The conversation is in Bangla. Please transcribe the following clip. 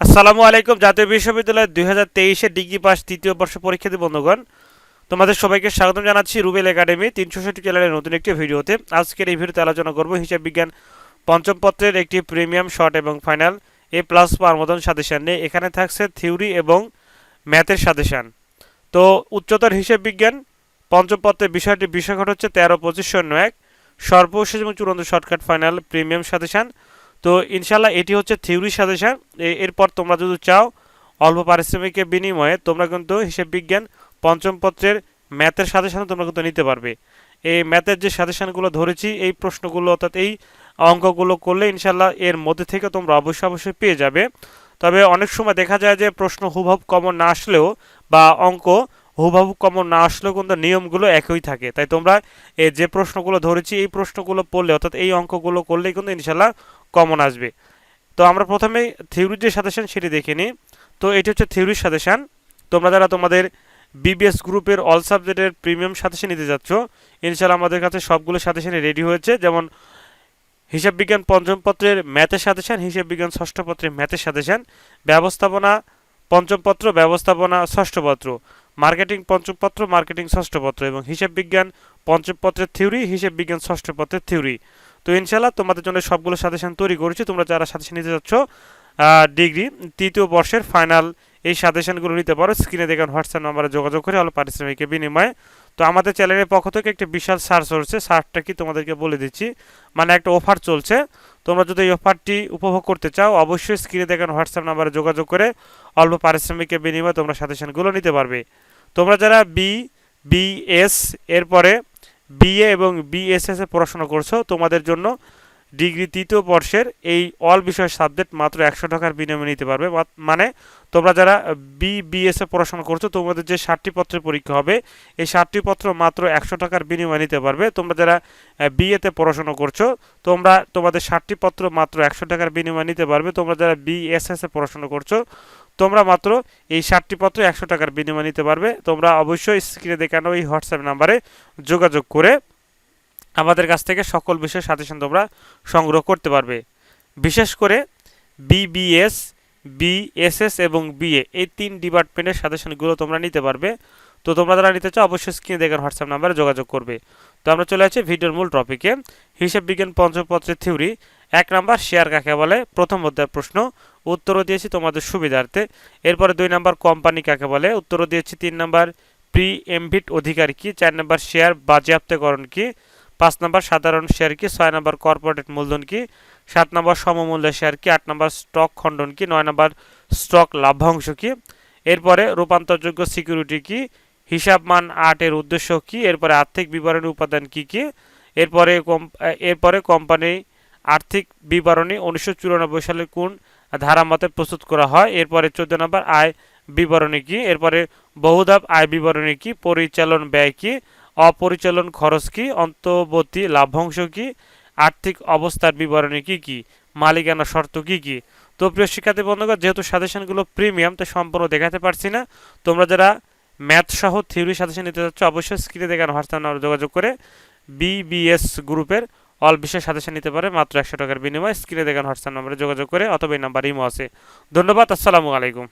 আসসালামু আলাইকুম, জাতীয় বিশ্ববিদ্যালয়ের দুই হাজার তেইশে ডিগ্রি পাস তৃতীয় বর্ষ পরীক্ষার্থী বন্ধুগণ, তোমাদের সবাইকে স্বাগতম জানাচ্ছি রুবেল একাডেমি তিনশো ষাটটি চ্যানেলের নতুন একটি ভিডিওতে। আজকের এই ভিডিওতে আলোচনা করব হিসাব বিজ্ঞান পঞ্চম পত্রের একটি প্রিমিয়াম শর্ট এবং ফাইনাল, এ প্লাস পাওয়ার মতন সাজেশান নিয়ে। এখানে থাকছে থিওরি এবং ম্যাথের সাজেশান। তো উচ্চতর হিসাব বিজ্ঞান, পঞ্চম পত্রের বিষয়টি বিষয়ঘট হচ্ছে তেরো, পঁচিশ, শূন্য, এক। সর্বশেষ এবং চূড়ান্ত শর্টকাট ফাইনাল প্রিমিয়াম সাজেশান। তো ইনশাল্লাহ এটি হচ্ছে থিওরি সাজেশন এরপর তোমরা যদি চাও অল্প পারিশ্রমিকের বিনিময়ে তোমরা কিন্তু হিসেব বিজ্ঞান পঞ্চম পত্রের ম্যাথের সাজেশন তোমরা কিন্তু নিতে পারবে। এই ম্যাথের যে সাজেশনগুলো ধরেছি, এই প্রশ্নগুলো অর্থাৎ এই অঙ্কগুলো করলে ইনশাল্লাহ এর মধ্যে থেকে তোমরা অবশ্যই অবশ্যই পেয়ে যাবে। তবে অনেক সময় দেখা যায় যে প্রশ্ন হুবহু কমন না আসলেও বা অঙ্ক হুবহু কমন না আসলেও কিন্তু নিয়মগুলো একই থাকে। তাই তোমরা যে প্রশ্নগুলো ধরেছি, এই প্রশ্নগুলো পড়লে অর্থাৎ এই অঙ্কগুলো করলেই কিন্তু ইনশাল্লাহ কমন আসবে। তো আমরা প্রথমে থিওরির যে সাজেশন সেটি দেখে নিই। তো এটি হচ্ছে থিওরির সাজেশন তোমরা যারা তোমাদের বিবিএস গ্রুপের অল সাবজেক্টের প্রিমিয়াম সাজেশন নিতে যাচ্ছ ইনশাল্লাহ আমাদের কাছে সবগুলো সাজেশনে রেডি হয়েছে। যেমন হিসাব বিজ্ঞান পঞ্চম পত্রের ম্যাথের সাজেশন হিসাব বিজ্ঞান ষষ্ঠ পত্রের ম্যাথের সাজেশন ব্যবস্থাপনা পঞ্চম পত্র, ব্যবস্থাপনা ষষ্ঠ পত্র মার্কেটিং পঞ্চম পত্র মার্কেটিং ষষ্ঠ পত্র এবং হিসাব বিজ্ঞান পঞ্চম পত্রের থিওরি হিসাব বিজ্ঞান ষষ্ঠ পত্রের থিওরি তো ইনশাল্লাহ তোমাদের জন্য সবগুলো সাজেশন তৈরি করেছি। তোমরা যারা সাজেশন নিতে যাচ্ছ ডিগ্রি, তৃতীয় বর্ষের ফাইনাল এই সাজেশনগুলো নিতে পারো। স্ক্রিনে দেখেন হোয়াটসঅ্যাপ নাম্বারে যোগাযোগ করে অল্প পারিশ্রমিকের বিনিময়ে। তো আমাদের চ্যানেলের পক্ষ থেকে একটা বিশাল সার্চ হচ্ছে সার্চটা কি তোমাদেরকে বলে দিচ্ছি। মানে একটা অফার চলছে। তোমরা যদি এই অফারটি উপভোগ করতে চাও, অবশ্যই স্ক্রিনে দেখেন হোয়াটসঅ্যাপ নাম্বারে যোগাযোগ করে অল্প পারিশ্রমিকের বিনিময়ে তোমরা সাজেশনগুলো নিতে পারবে। তোমরা যারা বি বিএস এরপরে বিএ এবং বিএসএস এ পড়াশোনা করছ, তোমাদের জন্য ডিগ্রি তৃতীয় বর্ষের এই অল বিষয় সাবজেক্ট মাত্র একশো টাকার বিনিময়ে নিতে পারবে। মানে তোমরা যারা বি বিএস এ পড়াশোনা করছ, তোমাদের যে ষাটটি পত্রের পরীক্ষা হবে, এই ষাটটি পত্র মাত্র একশো টাকার বিনিময়ে নিতে পারবে। তোমরা যারা বিএতে পড়াশোনা করছ, তোমরা তোমাদের ষাটটি পত্র মাত্র একশো টাকার বিনিময়ে নিতে পারবে। তোমরা যারা বিএসএস এ পড়াশোনা করছ তোমরা মাত্র এই সাতটি পত্র একশো টাকার বিনিময়ে নিতে পারবে। তোমরা অবশ্যই স্ক্রিনে দেখানো এই হোয়াটসঅ্যাপ নাম্বারে যোগাযোগ করে আমাদের কাছ থেকে সকল বিষয় সাজেশন তোমরা সংগ্রহ করতে পারবে। বিশেষ করে বিবিএস বিএসএস এবং বিএ এই তিন ডিপার্টমেন্টের সাজেশনগুলো তোমরা নিতে পারবে। তো তোমরা যারা নিতে চাও, অবশ্যই স্ক্রিনে দেখেন হোয়াটসঅ্যাপ নাম্বারে যোগাযোগ করবে। তো আমরা চলে আসছি ভিডিওর মূল টপিকে হিসাব বিজ্ঞান পঞ্চমপত্রের থিওরি এক নাম্বার শেয়ার কাকে বলে? প্রথম অধ্যায়ের প্রশ্ন উত্তরও দিয়েছি তোমাদের সুবিধার্থে। এরপরে দুই নাম্বার কোম্পানি কাকে বলে? উত্তরও দিয়েছি তিন নাম্বার প্রি এমভিট অধিকার কি? চার নাম্বার শেয়ার বাজেয়াপ্তকরণ কি? পাঁচ নম্বর সাধারণ শেয়ার কি? ছয় নম্বর কর্পোরেট মূলধন কি? সাত নম্বর সমমূল্য শেয়ার কি? আট নম্বর স্টক খণ্ডন কি? নয় নম্বর স্টক লাভ্যাংশ কি? এরপরে রূপান্তরযোগ্য সিকিউরিটি কি? হিসাবমান আটের উদ্দেশ্য কি? এরপরে আর্থিক বিবরণী উপাদান কি কি? এরপরে এরপরে কোম্পানি আর্থিক বিবরণী উনিশশো চুরানব্বই সালে কোন ধারা মতে প্রস্তুত করা হয়। এরপরে চোদ্দ নম্বর আয় বিবরণী কি? এরপরে বহুধাপ আয় বিবরণী কি? পরিচালন ব্যয় কি? অপরিচালন খরচ কি? অন্তর্বর্তী লাভ্যাংশ কি? আর্থিক অবস্থার বিবরণী কি কি? মালিকানা শর্ত কি কি? তো প্রিয় শিক্ষার্থী বন্ধুগণ, যেহেতু সাজেশনগুলো প্রিমিয়াম, তো সম্পূর্ণ দেখাতে পারছি না। তোমরা যারা ম্যাথ সহ থিওরি সাজেশন নিতে চাচ্ছ, অবশ্যই স্ক্রিনে দেখানো হোয়াটসঅ্যাপ নাম্বার যোগাযোগ করে বিবিএস গ্রুপের অল বিশ্বের সাদেশে নিতে পারে মাত্র একশো টাকার বিনিময়ে। স্ক্রিনে দেখেন হোয়াটসঅ্যাপ নম্বরে যোগাযোগ করে অথবা এই নাম্বার ইমো আছে। ধন্যবাদ, আসসালামু আলাইকুম।